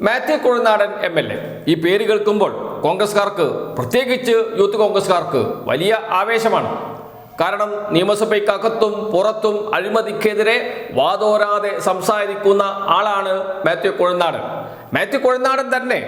Mathew Kuzhalnadan M L A. ഈ പേര് കേൾക്കുമ്പോൾ കോൺഗ്രസ്കാർക്ക് പ്രത്യേകിച്ച് യൂത്ത് കോൺഗ്രസ്കാർക്ക് വലിയ ആവേശമാണ്. കാരണം നിയമസഭയ്ക്കകത്തും പുറത്തും അഴിമതിക്കെതിരെ വാതോരാതെ സംസാരിക്കുന്ന ആളാണ് മാത്യു കുഴനാടൻ മാത്യു കുഴനാടൻ തന്നെ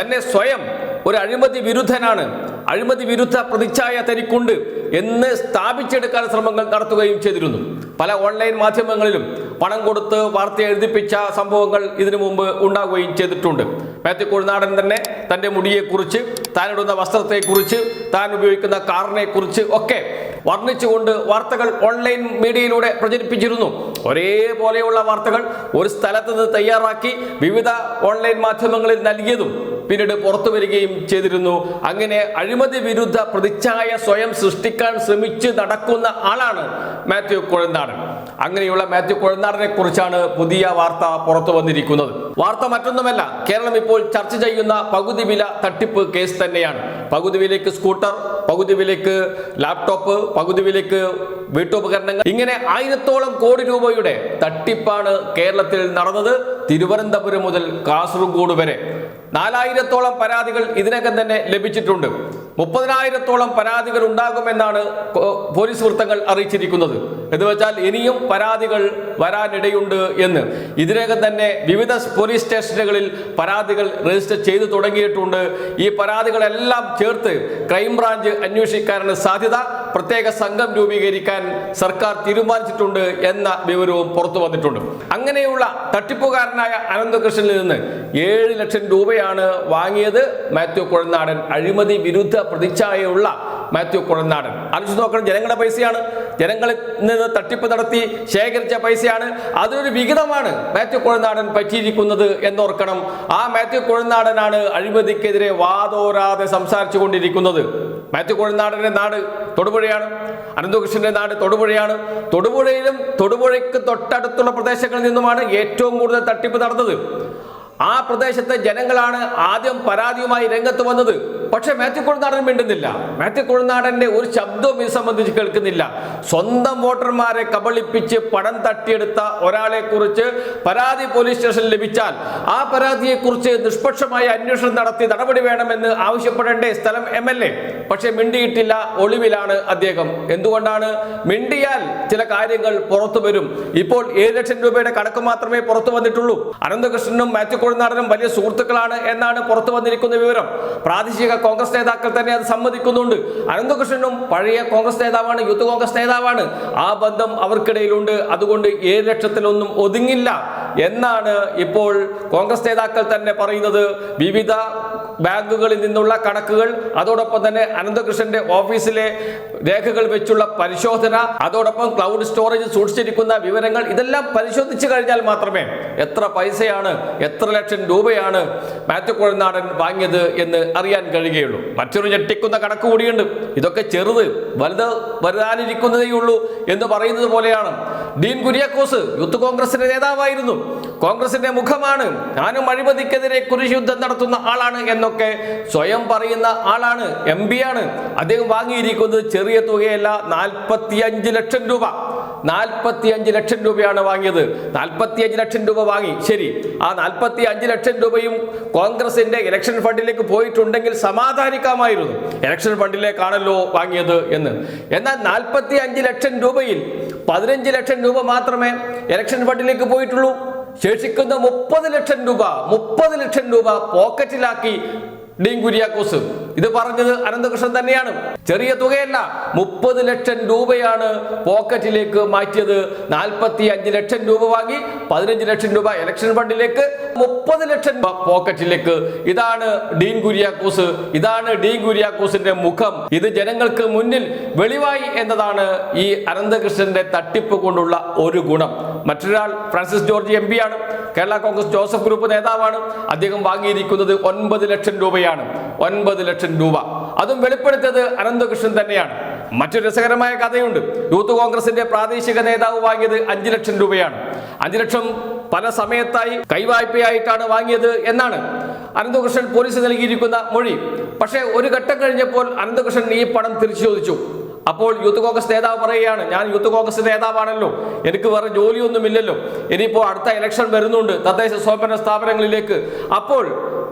തന്നെ സ്വയം ഒരു അഴിമതി വിരുദ്ധനാണ്. അഴിമതി വിരുദ്ധ പ്രതിച്ഛായ തനിക്കുണ്ട് എന്ന് സ്ഥാപിച്ചെടുക്കാൻ ശ്രമങ്ങൾ നടത്തുകയും ചെയ്തിരുന്നു. പല ഓൺലൈൻ മാധ്യമങ്ങളിലും പണം കൊടുത്ത് വാർത്ത എഴുതിപ്പിച്ച സംഭവങ്ങൾ ഇതിനു മുമ്പ് ഉണ്ടാകുകയും ചെയ്തിട്ടുണ്ട്. മാത്യു കുഴിനാടൻ തന്നെ തന്റെ മുടിയെക്കുറിച്ച് താനിടുന്ന വസ്ത്രത്തെക്കുറിച്ച് താൻ ഉപയോഗിക്കുന്ന കാറിനെക്കുറിച്ച് ഒക്കെ വർണിച്ചുകൊണ്ട് വാർത്തകൾ ഓൺലൈൻ മീഡിയയിലൂടെ പ്രചരിപ്പിച്ചിരുന്നു. ഒരേപോലെയുള്ള വാർത്തകൾ ഒരു സ്ഥലത്ത് നിന്ന് തയ്യാറാക്കി വിവിധ ഓൺലൈൻ മാധ്യമങ്ങളിൽ നൽകിയതും പിന്നീട് പുറത്തു വരികയും ചെയ്തിരുന്നു. അങ്ങനെ അഴിമതി വിരുദ്ധ പ്രതിച്ഛായ സ്വയം സൃഷ്ടിക്കാൻ ശ്രമിച്ച് നടക്കുന്ന ആളാണ് മാത്യു കുഴനാടൻ. അങ്ങനെയുള്ള മാത്യു കുഴനാടനെ കുറിച്ചാണ് പുതിയ വാർത്ത പുറത്തു വന്നിരിക്കുന്നത്. വാർത്ത മറ്റൊന്നുമല്ല കേരളം ഇപ്പോൾ ചർച്ച ചെയ്യുന്ന പകുതി വില തട്ടിപ്പ് കേസ് തന്നെയാണ്. പകുതി വിലയ്ക്ക് സ്കൂട്ടർ പകുതി വിലയ്ക്ക് ലാപ്ടോപ്പ് പകുതി വിലയ്ക്ക് വീട്ടുപകരണങ്ങൾ. ഇങ്ങനെ ആയിരത്തോളം കോടി രൂപയുടെ തട്ടിപ്പാണ് കേരളത്തിൽ നടന്നത് തിരുവനന്തപുരം മുതൽ കാസർഗോഡ് വരെ. നാലായിരത്തോളം പരാതികൾ ഇതിനകം തന്നെ ലഭിച്ചിട്ടുണ്ട്. മുപ്പതിനായിരത്തോളം പരാതികൾ ഉണ്ടാകുമെന്നാണ് പോലീസ് വൃത്തങ്ങൾ അറിയിച്ചിരിക്കുന്നത്. എന്ന് വെച്ചാൽ ഇനിയും പരാതികൾ വരാനിടയുണ്ട് എന്ന്. ഇതിനകം തന്നെ വിവിധ പോലീസ് സ്റ്റേഷനുകളിൽ പരാതികൾ രജിസ്റ്റർ ചെയ്തു തുടങ്ങിയിട്ടുണ്ട്. ഈ പരാതികളെല്ലാം ചേർത്ത് ക്രൈംബ്രാഞ്ച് അന്വേഷിക്കാനാണ് സാധ്യത. പ്രത്യേക സംഘം രൂപീകരിക്കാൻ സർക്കാർ തീരുമാനിച്ചിട്ടുണ്ട് എന്ന വിവരവും പുറത്തു വന്നിട്ടുണ്ട്. അങ്ങനെയുള്ള തട്ടിപ്പുകാരനായ അനന്തകൃഷ്ണനിൽ നിന്ന് ഏഴ് ലക്ഷം രൂപയാണ് വാങ്ങിയത് മാത്യു കുഴനാടൻ അഴിമതി വിരുദ്ധ പ്രതിച്ഛായയുള്ള മാത്യു കുഴനാടൻ ആലോചിച്ച് നോക്കണം ജനങ്ങളുടെ പൈസയാണ്. ജനങ്ങളിൽ നിന്ന് തട്ടിപ്പ് നടത്തി ശേഖരിച്ച പൈസയാണ്. അതൊരു വിഹിതമാണ് മാത്യു കുഴനാടൻ പറ്റിയിരിക്കുന്നത് എന്നോർക്കണം. ആ മാത്യു കുഴനാടനാണ് അഴിമതിക്കെതിരെ വാതോരാതെ സംസാരിച്ചു കൊണ്ടിരിക്കുന്നത്. മാത്യു കോഴിനാടന്റെ നാട് തൊടുപുഴയാണ് അനന്തകൃഷ്ണന്റെ നാട് തൊടുപുഴയാണ്. തൊടുപുഴയിലും തൊടുപുഴയ്ക്ക് തൊട്ടടുത്തുള്ള പ്രദേശങ്ങളിൽ നിന്നുമാണ് ഏറ്റവും കൂടുതൽ തട്ടിപ്പ് നടന്നത്. ആ പ്രദേശത്തെ ജനങ്ങളാണ് ആദ്യം പരാതിയുമായി രംഗത്ത് വന്നത്. പക്ഷെ മാത്യു കുഴനാടൻ മിണ്ടുന്നില്ല. മാത്യു കുഴനാടന്റെ ഒരു ശബ്ദവും ഇത് സംബന്ധിച്ച് കേൾക്കുന്നില്ല. സ്വന്തം വോട്ടർമാരെ കബളിപ്പിച്ച് പണം തട്ടിയെടുത്ത ഒരാളെ കുറിച്ച് പരാതി പോലീസ് സ്റ്റേഷനിൽ ലഭിച്ചാൽ ആ പരാതിയെ കുറിച്ച് നിഷ്പക്ഷമായ അന്വേഷണം നടത്തി നടപടി വേണമെന്ന് ആവശ്യപ്പെടേണ്ടേ സ്ഥലം എം എൽ എ. പക്ഷെ മിണ്ടിയിട്ടില്ല ഒളിവിലാണ് അദ്ദേഹം. എന്തുകൊണ്ടാണ്? മിണ്ടിയാൽ ചില കാര്യങ്ങൾ പുറത്തു വരും. ഇപ്പോൾ ഏഴ് ലക്ഷം രൂപയുടെ കണക്ക് മാത്രമേ പുറത്തു വന്നിട്ടുള്ളൂ. അനന്തകൃഷ്ണനും മാത്യു കുഴനാടനും വലിയ സുഹൃത്തുക്കളാണ് എന്നാണ് പുറത്തു വന്നിരിക്കുന്ന വിവരം. പ്രാദേശിക കോൺഗ്രസ് നേതാക്കൾ തന്നെ അത് സമ്മതിക്കുന്നുണ്ട്. അനന്തകൃഷ്ണനും പഴയ കോൺഗ്രസ് നേതാവാണ് യൂത്ത് കോൺഗ്രസ് നേതാവാണ്. ആ ബന്ധം അവർക്കിടയിലുണ്ട്. അതുകൊണ്ട് ഏഴ് ലക്ഷത്തിലൊന്നും ഒതുങ്ങില്ല എന്നാണ് ഇപ്പോൾ കോൺഗ്രസ് നേതാക്കൾ തന്നെ പറയുന്നത്. വിവിധ ബാങ്കുകളിൽ നിന്നുള്ള കണക്കുകൾ അതോടൊപ്പം തന്നെ അനന്തകൃഷ്ണന്റെ ഓഫീസിലെ രേഖകൾ വെച്ചുള്ള പരിശോധന അതോടൊപ്പം ക്ലൗഡ് സ്റ്റോറേജ് സൂക്ഷിച്ചിരിക്കുന്ന വിവരങ്ങൾ ഇതെല്ലാം പരിശോധിച്ചു കഴിഞ്ഞാൽ മാത്രമേ എത്ര പൈസയാണ് എത്ര ലക്ഷം രൂപയാണ് മാത്യു കുഴനാടൻ വാങ്ങിയത് എന്ന് അറിയാൻ കഴിയുകയുള്ളൂ മറ്റൊരു ഞെട്ടിക്കുന്ന കണക്ക് കൂടിയുണ്ട്. ഇതൊക്കെ ചെറുത് വലുത് വലുതാനിരിക്കുന്നതേ ഉള്ളൂ എന്ന് പറയുന്നത് പോലെയാണ്. ഡീൻ കുര്യാക്കോസ് യൂത്ത് കോൺഗ്രസിന്റെ നേതാവായിരുന്നു. കോൺഗ്രസിന്റെ മുഖമാണ് ഞാനും അഴിമതിക്കെതിരെ കുരിശുദ്ധം നടത്തുന്ന ആളാണ് എന്നൊക്കെ സ്വയം പറയുന്ന ആളാണ് എം ആണ്. അദ്ദേഹം വാങ്ങിയിരിക്കുന്നത് ചെറിയ തുകയല്ല നാൽപ്പത്തി അഞ്ച് ലക്ഷം രൂപ. നാൽപ്പത്തി അഞ്ച് ലക്ഷം രൂപയാണ് വാങ്ങിയത്. നാൽപ്പത്തി അഞ്ച് ലക്ഷം രൂപ വാങ്ങി. ശരി. ആ നാൽപ്പത്തി അഞ്ച് ലക്ഷം രൂപയും കോൺഗ്രസിന്റെ ഇലക്ഷൻ ഫണ്ടിലേക്ക് പോയിട്ടുണ്ടെങ്കിൽ സമാധാനിക്കാമായിരുന്നു. ഇലക്ഷൻ ഫണ്ടിലേക്കാണല്ലോ വാങ്ങിയത് എന്ന്. എന്നാൽ നാൽപ്പത്തി അഞ്ച് ലക്ഷം രൂപയിൽ പതിനഞ്ച് ലക്ഷം രൂപ മാത്രമേ ഇലക്ഷൻ ഫണ്ടിലേക്ക് പോയിട്ടുള്ളൂ. ശേഷിക്കുന്ന മുപ്പത് ലക്ഷം രൂപ മുപ്പത് ലക്ഷം രൂപ പോക്കറ്റിലാക്കി ഡീൻ കുര്യാക്കോസ് ഇത് പറഞ്ഞത് അനന്തകൃഷ്ണൻ തന്നെയാണ്. ചെറിയ തുകയല്ല മുപ്പത് ലക്ഷം രൂപയാണ് പോക്കറ്റിലേക്ക് മാറ്റിയത്. നാൽപ്പത്തി അഞ്ച് ലക്ഷം രൂപ വാങ്ങി പതിനഞ്ച് ലക്ഷം രൂപ ഇലക്ഷൻ ഫണ്ടിലേക്ക് മുപ്പത് ലക്ഷം രൂപ പോക്കറ്റിലേക്ക്. ഇതാണ് ഡീൻ കുര്യാക്കോസ് ഇതാണ് ഡീൻ കുര്യാക്കോസിന്റെ മുഖം. ഇത് ജനങ്ങൾക്ക് മുന്നിൽ വെളിവായി എന്നതാണ് ഈ അനന്തകൃഷ്ണന്റെ തട്ടിപ്പ് കൊണ്ടുള്ള ഒരു ഗുണം. മറ്റൊരാൾ ഫ്രാൻസിസ് ജോർജ് എം ആണ്. കേരള കോൺഗ്രസ് ജോസഫ് ഗ്രൂപ്പ് നേതാവാണ്. അദ്ദേഹം വാങ്ങിയിരിക്കുന്നത് ഒൻപത് ലക്ഷം രൂപയാണ്. ഒൻപത് ലക്ഷം രൂപ. അതും വെളിപ്പെടുത്തിയത് അനന്തകൃഷ്ണൻ തന്നെയാണ്. മറ്റൊരു രസകരമായ കഥയുണ്ട്. യൂത്ത് കോൺഗ്രസിന്റെ പ്രാദേശിക നേതാവ് വാങ്ങിയത് അഞ്ചു ലക്ഷം രൂപയാണ്. അഞ്ചു ലക്ഷം പല സമയത്തായി കൈവായ്പയായിട്ടാണ് വാങ്ങിയത് എന്നാണ് അനന്തകൃഷ്ണൻ പോലീസ് നൽകിയിരിക്കുന്ന മൊഴി. പക്ഷേ ഒരു ഘട്ടം കഴിഞ്ഞപ്പോൾ അനന്തകൃഷ്ണൻ ഈ പണം തിരിച്ചു ചോദിച്ചു. അപ്പോൾ യൂത്ത് കോൺഗ്രസ് നേതാവ് പറയുകയാണ് ഞാൻ യൂത്ത് കോൺഗ്രസ് നേതാവാണല്ലോ എനിക്ക് വേറെ ജോലിയൊന്നുമില്ലല്ലോ ഇനിയിപ്പോൾ അടുത്ത ഇലക്ഷൻ വരുന്നുണ്ട് തദ്ദേശ സ്വയംഭരണ സ്ഥാപനങ്ങളിലേക്ക്. അപ്പോൾ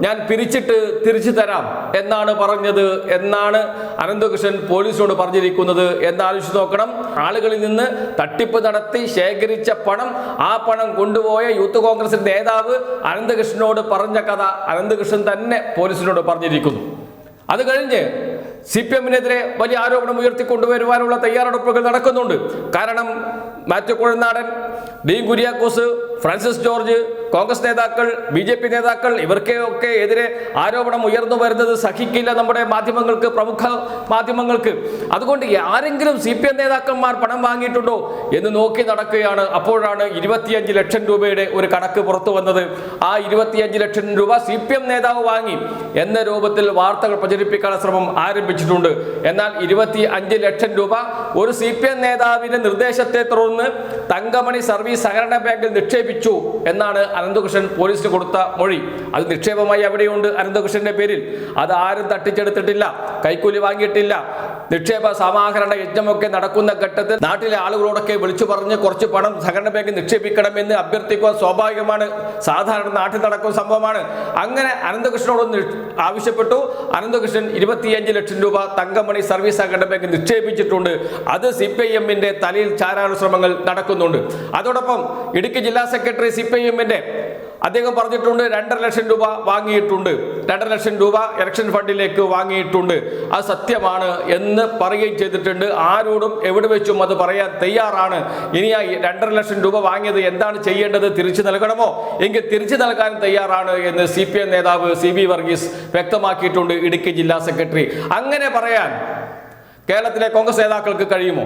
ഞാൻ പിരിച്ചിട്ട് തിരിച്ചു തരാം എന്നാണ് പറഞ്ഞത് എന്നാണ് അനന്തകൃഷ്ണൻ പോലീസിനോട് പറഞ്ഞിരിക്കുന്നത് എന്നാലോചിച്ച് നോക്കണം. ആളുകളിൽ നിന്ന് തട്ടിപ്പ് നടത്തി ശേഖരിച്ച പണം ആ പണം കൊണ്ടുപോയ യൂത്ത് കോൺഗ്രസ് നേതാവ് അനന്തകൃഷ്ണനോട് പറഞ്ഞ കഥ അനന്തകൃഷ്ണൻ തന്നെ പോലീസിനോട് പറഞ്ഞിരിക്കുന്നു. അത് കഴിഞ്ഞ് സി പി എമ്മിനെതിരെ വലിയ ആരോപണം ഉയർത്തിക്കൊണ്ടുവരുവാനുള്ള തയ്യാറെടുപ്പുകൾ നടക്കുന്നുണ്ട്. കാരണം മാത്യു കുഴനാടൻ ഡീൻ കുര്യാക്കോസ് ഫ്രാൻസിസ് ജോർജ് കോൺഗ്രസ് നേതാക്കൾ ബി ജെ പി നേതാക്കൾ ഇവർക്കൊക്കെ എതിരെ ആരോപണം ഉയർന്നു വരുന്നത് സഹിക്കില്ല നമ്മുടെ മാധ്യമങ്ങൾക്ക് പ്രമുഖ മാധ്യമങ്ങൾക്ക്. അതുകൊണ്ട് ആരെങ്കിലും സി പി എം നേതാക്കന്മാർ പണം വാങ്ങിയിട്ടുണ്ടോ എന്ന് നോക്കി നടക്കുകയാണ്. അപ്പോഴാണ് ഇരുപത്തിയഞ്ച് ലക്ഷം രൂപയുടെ ഒരു കണക്ക് പുറത്തു വന്നത്. ആ ഇരുപത്തിയഞ്ച് ലക്ഷം രൂപ സി പി എം നേതാവ് വാങ്ങി എന്ന രൂപത്തിൽ വാർത്തകൾ പ്രചരിപ്പിക്കാനുള്ള ശ്രമം ആരംഭിച്ചിട്ടുണ്ട്. എന്നാൽ ഇരുപത്തി അഞ്ച് ലക്ഷം രൂപ ഒരു സി പി എം നേതാവിന്റെ നിർദ്ദേശത്തെ തുടർന്ന് തങ്കമണി സർവീസ് സഹകരണ ബാങ്കിൽ നിക്ഷേപിച്ചു എന്നാണ് അനന്തകൃഷ്ണൻ പോലീസിന് കൊടുത്ത മൊഴി. അത് നിക്ഷേപമായി എവിടെയുണ്ട് അനന്തകൃഷ്ണന്റെ പേരിൽ. അത് ആരും തട്ടിച്ചെടുത്തിട്ടില്ല. കൈക്കൂലി വാങ്ങിയിട്ടില്ല. നിക്ഷേപ സമാഹരണ യജ്ഞമൊക്കെ നടക്കുന്ന ഘട്ടത്തിൽ നാട്ടിലെ ആളുകളോടൊക്കെ വിളിച്ചു പറഞ്ഞ് കുറച്ച് പണം സഹകരണ ബാങ്കിൽ നിക്ഷേപിക്കണമെന്ന് അഭ്യർത്ഥിക്കുക സ്വാഭാവികമാണ്. സാധാരണ നാട്ടിൽ നടക്കുന്ന സംഭവമാണ്. അങ്ങനെ അനന്തകൃഷ്ണനോട് ആവശ്യപ്പെട്ടു. അനന്തകൃഷ്ണൻ ഇരുപത്തിയഞ്ച് ലക്ഷം രൂപ തങ്കമണി സർവീസ് സഹകരണ ബാങ്ക് നിക്ഷേപിച്ചിട്ടുണ്ട്. അത് സി പി ഐ എമ്മിന്റെ തലയിൽ ചാരാനുള്ള ശ്രമങ്ങൾ നടക്കുന്നുണ്ട്. അതോടൊപ്പം ഇടുക്കി ജില്ലാ സെക്രട്ടറി സി പി ഐ എമ്മിന്റെ അദ്ദേഹം പറഞ്ഞിട്ടുണ്ട് രണ്ടര ലക്ഷം രൂപ വാങ്ങിയിട്ടുണ്ട്. രണ്ടര ലക്ഷം രൂപ ഇലക്ഷൻ ഫണ്ടിലേക്ക് വാങ്ങിയിട്ടുണ്ട്. അത് സത്യമാണ് എന്ന് പറയുകയും ചെയ്തിട്ടുണ്ട്. ആരോടും എവിടെ വെച്ചും അത് പറയാൻ തയ്യാറാണ്. ഇനി ആ രണ്ടര ലക്ഷം രൂപ വാങ്ങിയത് എന്താണ് ചെയ്യേണ്ടത് തിരിച്ചു നൽകണമോ? എങ്കിൽ തിരിച്ചു നൽകാൻ തയ്യാറാണ് എന്ന് സി പി എം നേതാവ് സി ബി വർഗീസ് വ്യക്തമാക്കിയിട്ടുണ്ട് ഇടുക്കി ജില്ലാ സെക്രട്ടറി. അങ്ങനെ പറയാൻ കേരളത്തിലെ കോൺഗ്രസ് നേതാക്കൾക്ക് കഴിയുമോ?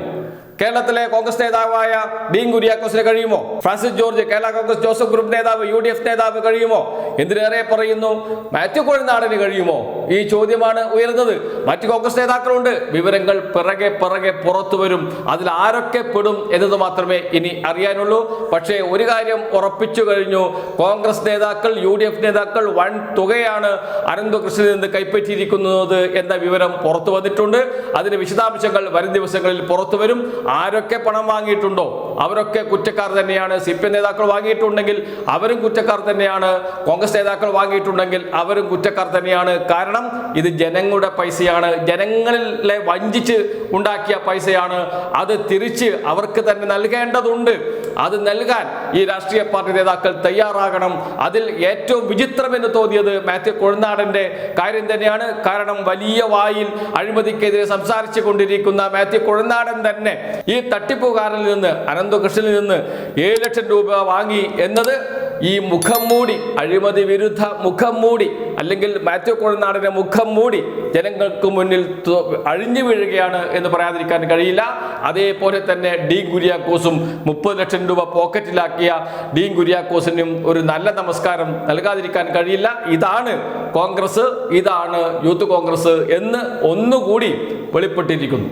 കേരളത്തിലെ കോൺഗ്രസ് നേതാവായ ഡീൻ കുര്യാക്കോസിന് കഴിയുമോ? Francis George Kerala Congress Joseph group നേതാവ് യു നേതാവ് കഴിയുമോ? എന്തിനേറെ പറയുന്നു? മാത്യു കോഴിനാടിന് കഴിയുമോ? ഈ ചോദ്യമാണ് ഉയർന്നത്. മറ്റ് കോൺഗ്രസ് നേതാക്കളുണ്ട്. വിവരങ്ങൾ പിറകെ പിറകെ പുറത്തു വരും. അതിൽ ആരൊക്കെ പെടും എന്നത് മാത്രമേ ഇനി അറിയാനുള്ളൂ. പക്ഷേ ഒരു കാര്യം ഉറപ്പിച്ചു കഴിഞ്ഞു. കോൺഗ്രസ് നേതാക്കൾ യു ഡി എഫ് നേതാക്കൾ വൻ തുകയാണ് അനന്തകൃഷ്ണനിൽ നിന്ന് കൈപ്പറ്റിയിരിക്കുന്നത് എന്ന വിവരം പുറത്തു വന്നിട്ടുണ്ട്. അതിന്റെ വിശദാംശങ്ങൾ വരും ദിവസങ്ങളിൽ പുറത്തു വരും. ആരൊക്കെ പണം വാങ്ങിയിട്ടുണ്ടോ? അവരൊക്കെ കുറ്റക്കാർ തന്നെയാണ്. സി പി എം നേതാക്കൾ വാങ്ങിയിട്ടുണ്ടെങ്കിൽ അവരും കുറ്റക്കാർ തന്നെയാണ്. കോൺഗ്രസ് നേതാക്കൾ വാങ്ങിയിട്ടുണ്ടെങ്കിൽ അവരും കുറ്റക്കാർ തന്നെയാണ്. കാരണം ഇത് ജനങ്ങളുടെ പൈസയാണ്. ജനങ്ങളിലെ വഞ്ചിച്ച് ഉണ്ടാക്കിയ പൈസയാണ്. അത് തിരിച്ച് അവർക്ക് തന്നെ നൽകേണ്ടതുണ്ട്. അത് നൽകാൻ ഈ രാഷ്ട്രീയ പാർട്ടി നേതാക്കൾ തയ്യാറാകണം. അതിൽ ഏറ്റവും വിചിത്രമെന്ന് തോന്നിയത് മാത്യു കൊഴുനാടന്റെ കാര്യം തന്നെയാണ്. കാരണം വലിയ വായിൽ അഴിമതിക്കെതിരെ സംസാരിച്ചു കൊണ്ടിരിക്കുന്ന മാത്യു കൊഴുനാടൻ തന്നെ ഈ തട്ടിപ്പുകാരനിൽ നിന്ന് അനന്തകൃഷ്ണനിൽ നിന്ന് ഏഴ് ലക്ഷം രൂപ വാങ്ങി എന്നത് ഈ മുഖം മൂടി അഴിമതി വിരുദ്ധ മുഖം മൂടി അല്ലെങ്കിൽ മാത്യു കൊഴുനാടിന്റെ മുഖം മൂടി ജനങ്ങൾക്ക് മുന്നിൽ അഴിഞ്ഞു വീഴുകയാണ് എന്ന് പറയാതിരിക്കാൻ കഴിയില്ല. അതേപോലെ തന്നെ ഡീൻ കുര്യാക്കോസും മുപ്പത് ലക്ഷം രൂപ പോക്കറ്റിലാക്കിയ ഡീൻ കുര്യാക്കോസിനും ഒരു നല്ല നമസ്കാരം നൽകാതിരിക്കാൻ കഴിയില്ല. ഇതാണ് കോൺഗ്രസ് ഇതാണ് യൂത്ത് കോൺഗ്രസ് എന്ന് ഒന്നുകൂടി വെളിപ്പെട്ടിരിക്കുന്നു.